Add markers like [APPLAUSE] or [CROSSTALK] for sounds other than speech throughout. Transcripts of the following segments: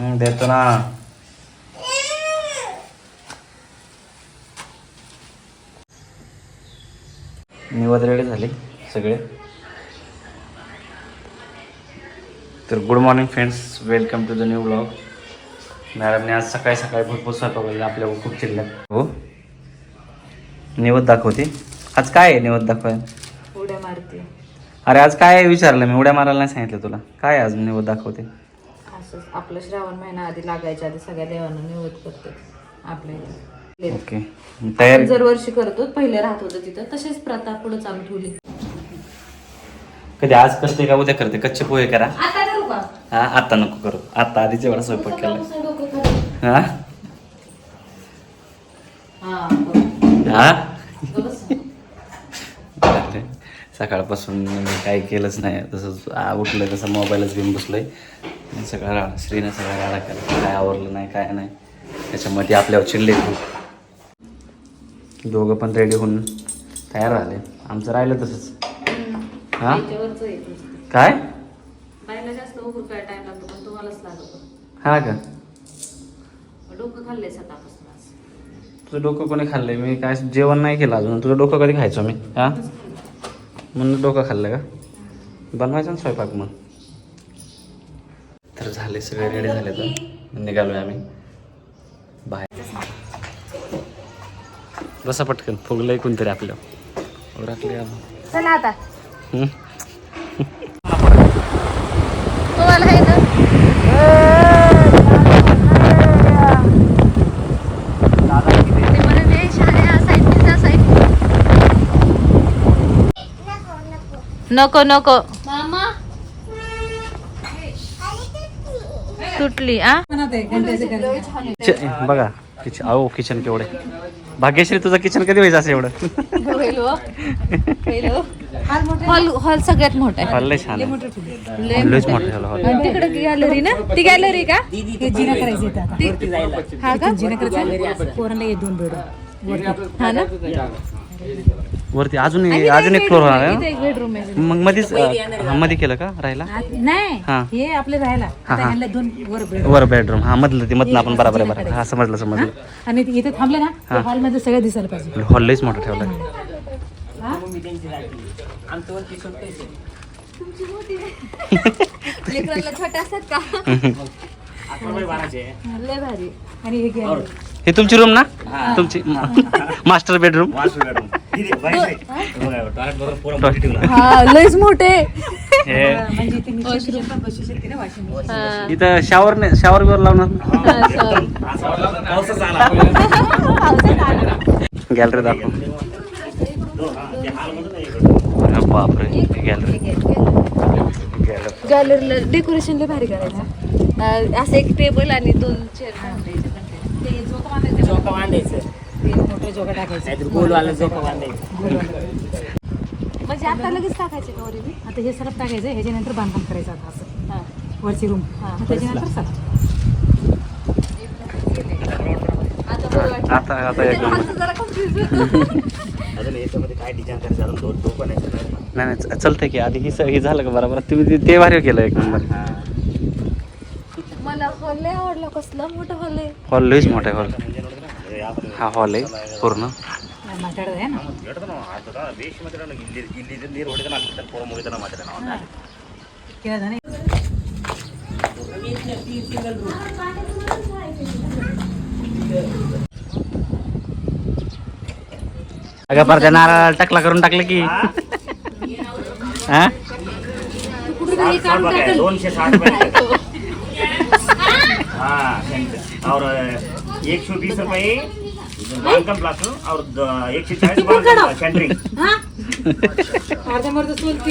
देतो ना. निवड रेडी झाले सगळे. तर good morning friends welcome to the new blog मॅडमने आज सकाळी सकाळी भरपूर स्वयंपाक केला आपल्या खूप चिल्ल्या हो? निवड दाखवते. आज काय आहे निवड दाखवाय उड्या मारते. अरे आज काय आहे विचारलं मी? उड्या मारायला नाही सांगितलं तुला. काय आज निवड दाखवते? असंच आपलं श्रावण महिना आधी लागायच्या आधी सगळ्या देवांना निवड करते आपल्या इथे. ओके. तयारी दरवर्षी करतो पहिले राहत होतं तिथं तसेच प्रथा पुढे चालू ठेवली. कधी आज करते का उद्या करते कच्चे पोहे करा. आता करू का? हा आता नको करू. आता आधीच एवढा स्वयंपाक केला. हा? हा. हा. सकाळपासून काही केलंच नाही. तसंच उठलं तसं मोबाईलच घेऊन बसलोय. सगळा राडा श्रीने सगळा राडा केला. काय आवरलं नाही काय नाही. त्याच्यामध्ये आपल्यावर चिडले दोघं पण रेडी होऊन तयार झाले. आमचं राहिलं तसंच. हा. काय? हा का. तुझं डोकं कोणी खाल्लंय? मी काय जेवण नाही केलं अजून. तुझं डोकं कधी खायचो मी? हा? [LAUGHS] म्हणून डोकं खाल्लं का? बनवायचं ना स्वयंपाक मग? तर झाले सगळे रेडी झाले तर? निघालोय आम्ही. बाहेर बसा पटकन फुगलंय कोणतरी चला आता. हम्म. तुम्हाला आहे ना ते म्हणे, "ए, शाळे हा side, पिझ्झा side." नको नको मामा तुटली आ? बघा किचन अहो किचन केवढे. भाग्यश्री तुझं किचन कधी व्हायचं असं एवढं? हॉल हॉल सगळ्यात मोठा आहे. हॉल लय छान लयच मोठं झालं हॉल. आणि तिकडे गॅलरी ना? ती गॅलरी का? जिना करायचं हा का? जिना करायचं. पोरांना ये दोन बेड. हा ना? वरती अजून अजून एक फ्लोर होणार आहे बेडरूम? मग मध्येच हा, मध्ये केलं का राहिला? नाही हा. हे आपले राहायला हा, आता हा. ह्यांना दोन वर बेड वर बेडरूम हा मधलं ते मधलं आपण बरोबर आहे बरोबर हा समजलं समजलं. आणि ते इथे थांबले ना हॉलमध्ये सगळं दिसायला पाहिजे. हॉल लयच मोठं ठेवलं [LAUGHS] लेकरांना छोटे असतात का? [LAUGHS] लय भारी आणि हे gallery. हे तुमची रूम ना? तुमची. मास्टर बेडरूम हा लयच मोठे हे म्हणजे इथे शावर नाही शावर बिवर लावणार गॅलरी दाखव. बापरे गॅलरी गॅलरी गॅलरीला डेकोरेशन लय भारी करायचं. अं, असं एक टेबल आणि दोन चेअर ते झोका बांधायचं. ते मोठं झोका टाकायचं. गोलवालं. म्हणजे आता लगेच टाकायचे का वरी आता हे सरप टाकायचं ह्याच्यानंतर बांधकाम करायचं आता असं. हा. वरची रूम. हा. त्याच्यानंतर सरप आता बरं. आता आता एक नंबर. आता जरा confuse होतो. [LAUGHS] नाही नाही च- चालतंय की आधी ही स- हे झालं का बरोबर? तुम्ही ते- ते भारी केलं एक नंबर. हॉल लय आवडला कसला? मोठा हॉल आहे. हॉल लयच मोठा हॉल. हा हॉल आहे पूर्ण. केला जाणे अगं परत नारळ टाकला करून टाकलं की. हा. दोनशे साठ रुपये. हाँ और एक सौ बीस रुपये प्लास और एक सौ चालीस सेंटरिंग मर्द आहे.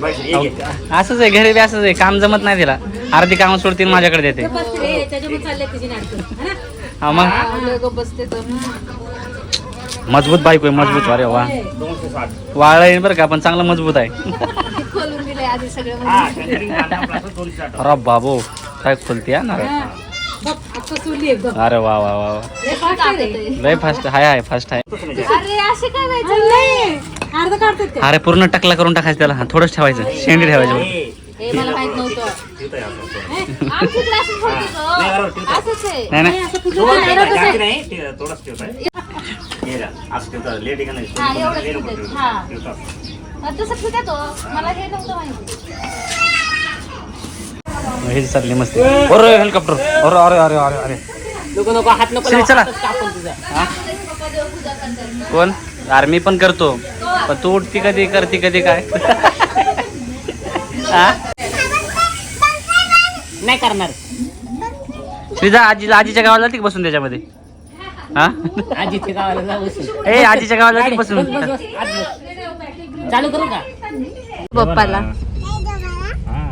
बस. असंच घरी बी असंच आहे. काम जमत नाही तिला. अर्धी कामं सोडतील माझ्याकडे देते. त्याच्यामुळे तिची नाटकं. है ना? हा मग? बसते मजबूत बायको आहे मजबूत. अरे वा. दोनशे साठ. वाळ आहे बरं का पण चांगलं मजबूत आहे. [LAUGHS] आधी सगळं हाँ अरे बाबो काय खोलती ना हा. बघ, आता चोरली एकदम अरे वा वा वा वा. लय fast आहे रे. लय फास्ट हाय हाय फास्ट आहे. अरे असे काय व्हायचं? अरे, अर्ध काढतात ते. अरे पूर्ण टकला करून टाकायचं त्याला. हा थोडंच ठेवायचं. शेंडी ठेवायचं. हे मला माहीत नव्हतं. असंच हा. नाही, नाही नाही नाही. थोडंच हे असं लेट आहे का नाही हा, एवढंच हे. हा. ठेवता. तसं तो. मला हे नव्हतं माहिती. हे चालली मस्ती. अरे हेलिकॉप्टर अरे अरे अरे अरे अरे. नको नको हात नको श्री, लावू, चला. कोण? अरे मी पण करतो. पण तू उठती कधी करती कधी काय? [LAUGHS] हा? नाही करणार. श्रीजा आजी आजीच्या गावाला जाते का बसून त्याच्यामध्ये? हा? आजीच्या गावाला. ए आजीच्या गावाला बस, बसून. चालू करू का? पप्पाला. हा.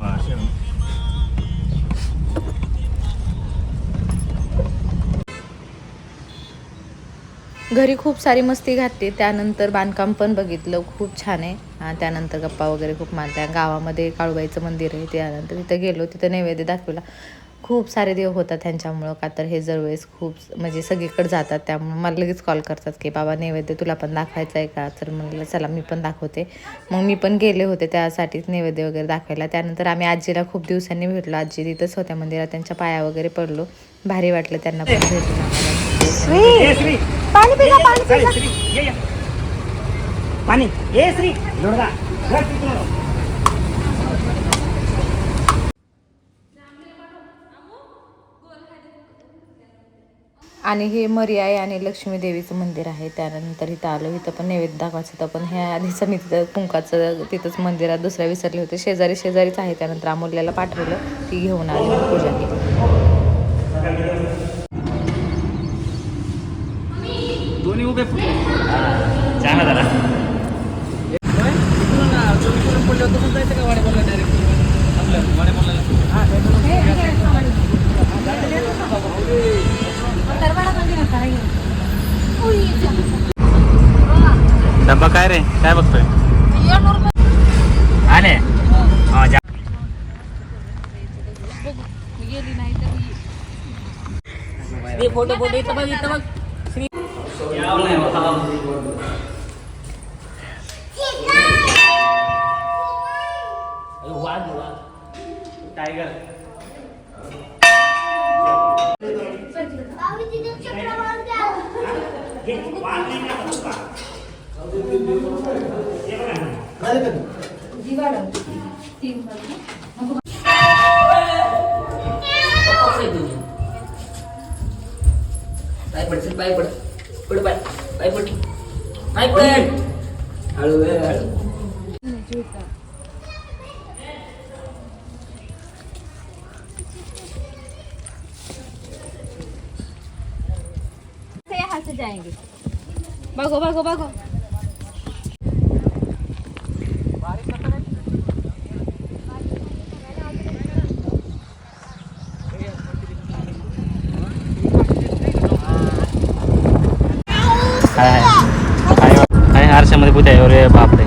हा, असे. घरी खूप सारी मस्ती घातली. त्यानंतर बांधकाम पण बघितलं. खूप छान आहे. आणि त्यानंतर गप्पा वगैरे खूप मानत्या गावामध्ये काळूबाईचं मंदिर आहे. त्यानंतर तिथं गेलो. तिथं नैवेद्य दाखवला. खूप सारे देव होतात त्यांच्यामुळं का तर हे जरवेळेस खूप म्हणजे सगळीकडे जातात. त्यामुळे मला लगेच कॉल करतात की बाबा नैवेद्य तुला पण दाखवायचं आहे का? तर म्हणलं चला मी पण दाखवते. मग मी पण गेले होते त्यासाठीच नैवेद्य वगैरे दाखवायला. त्यानंतर आम्ही आजीला खूप दिवसांनी भेटलो. आजी तिथंच होत्या मंदिरात. त्यांच्या पाया वगैरे पडलो. भारी वाटलं त्यांना पण भेटून आम्हाला ए, श्री. चालेल, श्री, ये, ये. पाणी ए श्री जोडगा घर तिकडं. आणि हे मर्याय आणि लक्ष्मी देवीचं मंदिर आहे त्यानंतर इथं आलो इथं पण नैवेद्य दाखवायचं होतं पण ह्या आधीचं मी तिथं कुंकाचं तिथंच मंदिरात दुसऱ्या विसरले होते शेजारी शेजारीच आहे त्यानंतर अमूल्याला पाठवलं ती घेऊन आली पूजा केली दोन्ही उभे डब्बा काय रे? काय बघतोय? आले? फोटो फोटो इथं बघ इथं बघ. जाएँगे। भागो भागो भागो। आम्हाला- आहे अरे बापरे.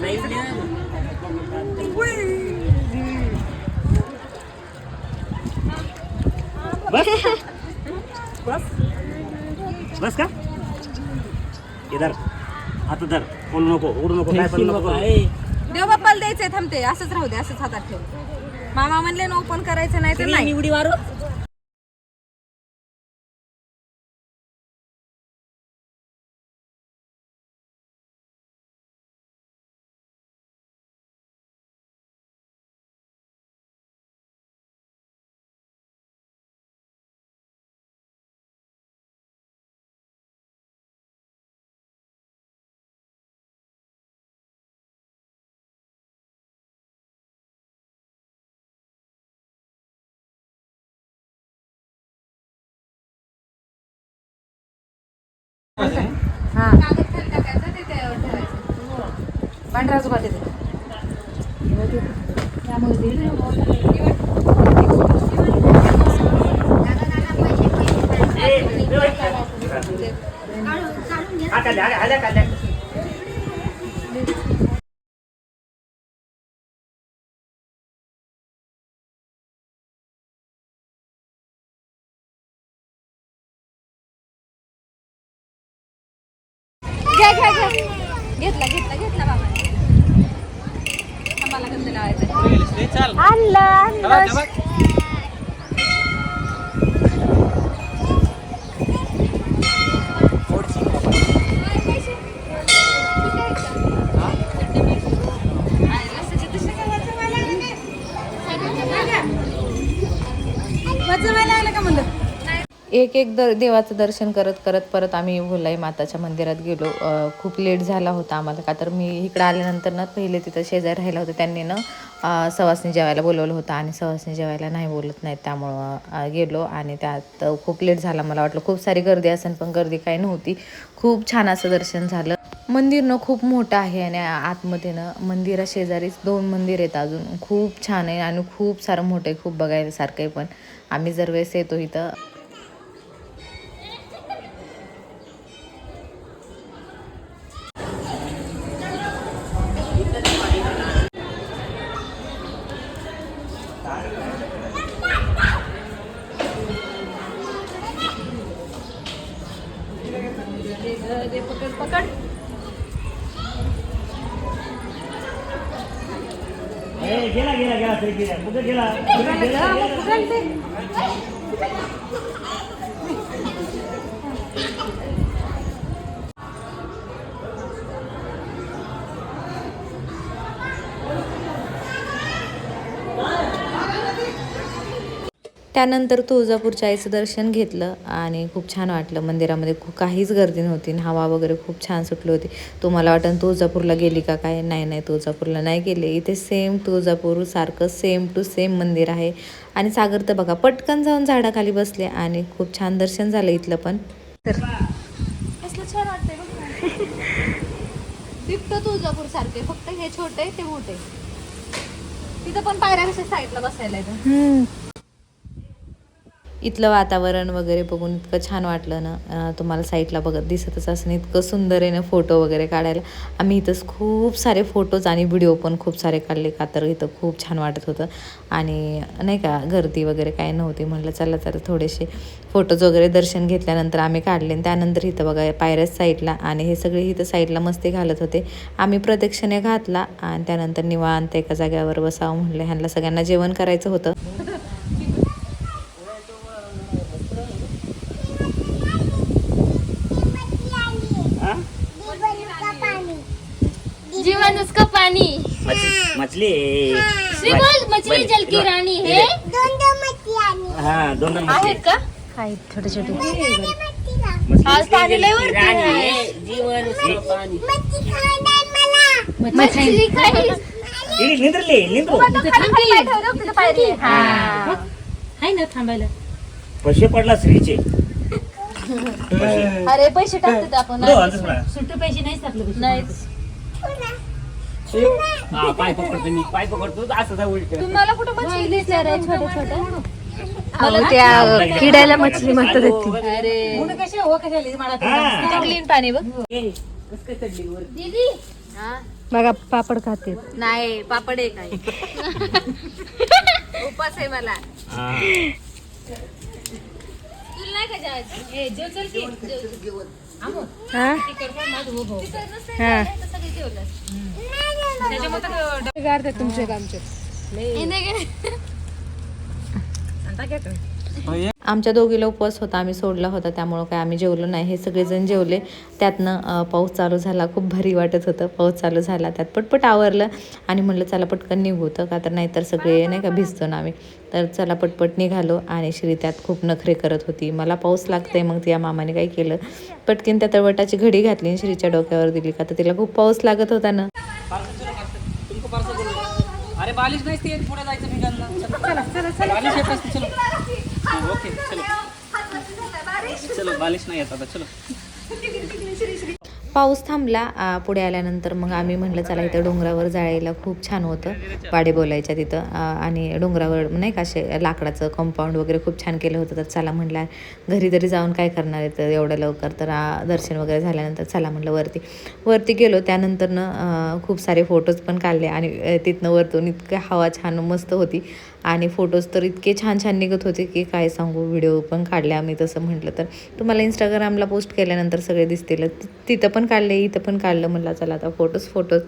नाही, नाही. बस. बस. बस का? इधर. आता धर. बोलू नको उडू नको काय पण नको. करू. देव बाप्पाला द्यायचंय थांबते. असंच राहू दे असंच हातात ठेव. मामा म्हणले ना ओपन करायचं नाही तर नाही. उडी मारू. हा. पांढराच पाठी हा, काढल्या, आम्हाला गंध लावायचा आणलं आणलं एक एक दर देवाचं दर्शन करत करत परत आम्ही भुलाई माताच्या मंदिरात गेलो. खूप लेट झाला होता आम्हाला का तर मी इकडं आल्यानंतर ना पहिले तिथं शेजारी राहिला होता. त्यांनी ना सवासनी जेवायला बोलवलं होतं आणि सवासनी जेवायला नाही बोलत नाहीत त्यामुळं गेलो आणि त्यात खूप लेट झाला मला वाटलं. खूप सारी गर्दी असेल पण गर्दी काही नव्हती. खूप छान असं दर्शन झालं. मंदिर ना खूप मोठं आहे आणि आतमध्ये ना मंदिरा शेजारीच दोन मंदिर आहेत अजून. खूप छान आहे आणि खूप सारं मोठं आहे खूप बघायला सारखं आहे पण. आम्ही जर वेळेस येतो इथं ए, गेला गेला गेला तरी गेला कुठे गेला कुठे गेला त्यानंतर तुळजापूरच्या आईचं दर्शन घेतलं आणि खूप छान वाटलं. मंदिरामध्ये खूप काहीच गर्दी नव्हती हवा वगैरे खूप छान सुटली होती. तुम्हाला वाटतं तुळजापूरला गेली का काय? नाही नाही तुळजापूरला नाही गेले. इथे सेम तुळजापूर सारखं सेम टू सेम मंदिर आहे. आणि सागर तर बघा पटकन जाऊन झाडाखाली बसले आणि खूप छान दर्शन झालं इथलं पण. कसलं छान वाटतंय तुळजापूर सारखे फक्त हे छोटे ते मोठे तिथं पण पायऱ्या कशा साईडला बसायला इथलं वातावरण वगैरे बघून इतकं छान वाटलं ना. तुम्हाला साईटला बघत दिसतच असं इतकं सुंदर आहे ना फोटो वगैरे काढायला. आम्ही इथंच खूप सारे फोटोज आणि व्हिडिओ पण खूप सारे काढले. का तर इथं खूप छान वाटत होतं. आणि नाही का गर्दी वगैरे काही नव्हती. म्हटलं चला तर थोडेसे फोटोज वगैरे दर्शन घेतल्यानंतर आम्ही काढले. आणि त्यानंतर इथं बघा पायऱ्याच साईडला आणि हे सगळे इथं साईडला मस्ती घालत होते. आम्ही प्रदक्षिणे घातला आणि त्यानंतर निवांत एका जाग्यावर बसावं म्हणलं. ह्यांना सगळ्यांना जेवण करायचं होतं हा? जीवन उसका पानी। मछ- मछली। श्री बोल मछली जल की रानी है। हा दोन दोन मछली। का? छोटे छोटे। मछली आज पाणी लय जल की वरती रानी आहे. है. जीवन उसका पाणी. मछली खाई इडी, निंद्रली निंद्रू. हाय ना थांबायला. पैसे पडला श्रीचे. अरे पैसे टाकतात आपण. दो, अंदाज म्हणा. सुट्टे पैसे नाहीच टाकले नाहीच. हा पाय पकडतो मी पाय पकडतो असं जा उलट तुम्हाला कुठं मच्छी दिसल्या रे? छोटे छोटे. मला त्या किड्याला मछली म्हणतात अरे. हा. क्लीन पाणी बघ. दीदी. बघा पापड खाते. नाही पापड आहे काय [LAUGHS] उपास आहे मला. हा. होतं. तुमचे हे? आमच्या दोघीला उपवास होता आम्ही सोडला होता त्यामुळं काय आम्ही जेवलो नाही. हे सगळेजण जेवले. त्यातनं पाऊस चालू झाला खूप भारी वाटत होतं. पाऊस चालू झाला त्यात पटपट आवरलं. आणि म्हणलं चला पटकन निघू तर. का तर नाहीतर सगळे नाही का भिजतो ना आम्ही. तर चला पटपट निघालो. आणि श्री त्यात खूप नखरे करत होती. मला पाऊस लागतंय मग त्या मामाने काय केलं? पटकीन त्या तळवटाची घडी घातली आणि श्रीच्या डोक्यावर दिली. का तर तिला खूप पाऊस लागत होता ना. अरे बालिश नाही ते पुढे जायचं चला. चला बालिश येत असते चलो. ओके चलो. चलो बालिश नाही येत आता चलो. [LAUGHS] पाऊस थांबला पुढे आल्यानंतर मग आम्ही म्हटलं चला इथं डोंगरावर जायला खूप छान होतं. वाडे बोलायच्या तिथं आणि डोंगरावर नाही का असे लाकडाचं कंपाऊंड वगैरे खूप छान केलं होतं. तर चला म्हटलं घरी तरी जाऊन काय करणार आहे? तर एवढं लवकर तर दर्शन वगैरे झाल्यानंतर चला म्हटलं वरती. वरती गेलो त्यानंतरनं खूप सारे फोटोज पण काढले आणि तिथनं वरतून इतकं हवा छान मस्त होती. आणि फोटोज तर इतके छान छान निघत होते की काय सांगू व्हिडिओ पण काढले आम्ही तसं म्हटलं तर. तुम्हाला इंस्टाग्रामला पोस्ट केल्यानंतर सगळे दिसतील. तिथं पण काढले इथं पण काढलं म्हटलं चला आता फोटोज फोटोज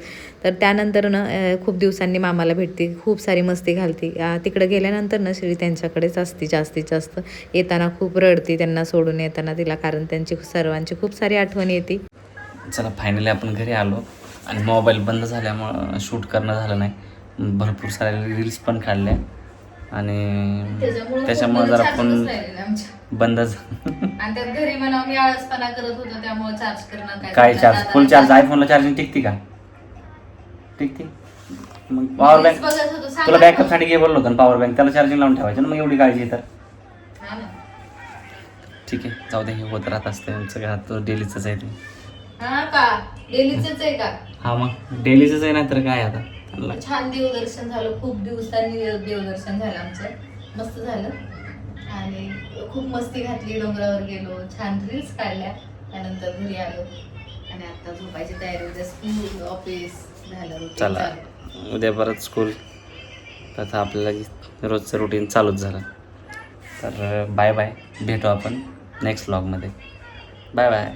तर त्यानंतर ना खूप दिवसांनी मामाला भेटते खूप सारी मस्ती घालते. तिकडे गेल्यानंतर ना श्री त्यांच्याकडेच असते जास्तीत जास्त. येताना खूप रडते त्यांना सोडून येताना तिला कारण त्यांची सर्वांची खूप सारी आठवण येते. चला फायनली आपण घरी आलो आणि मोबाईल बंद झाल्यामुळं शूट करणं झालं नाही. भरपूर साऱ्या रील्स पण काढल्या. आणि त्याच्यामुळे जरा फोन त्यात घरी म्हणा मी आळसपणा करत होतो त्यामुळे चार्ज करणं काय चार्ज फुल चार्ज आयफोनला चार्जिंग टिकते का? टिकते. मग पॉवर बँक तुला बॅकअपसाठी घे बोललो होतं पॉवर बँक त्याला चार्जिंग लावून ठेवायचं ना मग एवढी काळजी तर. ठीक आहे जाऊ दे हे होत राहत असते आमचं घरात डेलीचंच आहे ते. हा डेलीच आहे का? हा मग डेलीचंच आहे ना तर काय आता? छान देवदर्शन झालं खूप दिवसांनी देवदर्शन झालं आमचं. मस्त झालं. आणि खूप मस्ती घातली डोंगरावर गेलो. छान रील्स काढल्या. त्यानंतर घरी आलो. आणि आता झोपायची तयारी उद्या स्कूल ऑफिस झालं चला. उद्या परत स्कूल तसं आपल्याला रोजचं रुटीन चालूच झालं. तर बाय बाय भेटू आपण नेक्स्ट व्लॉगमध्ये बाय बाय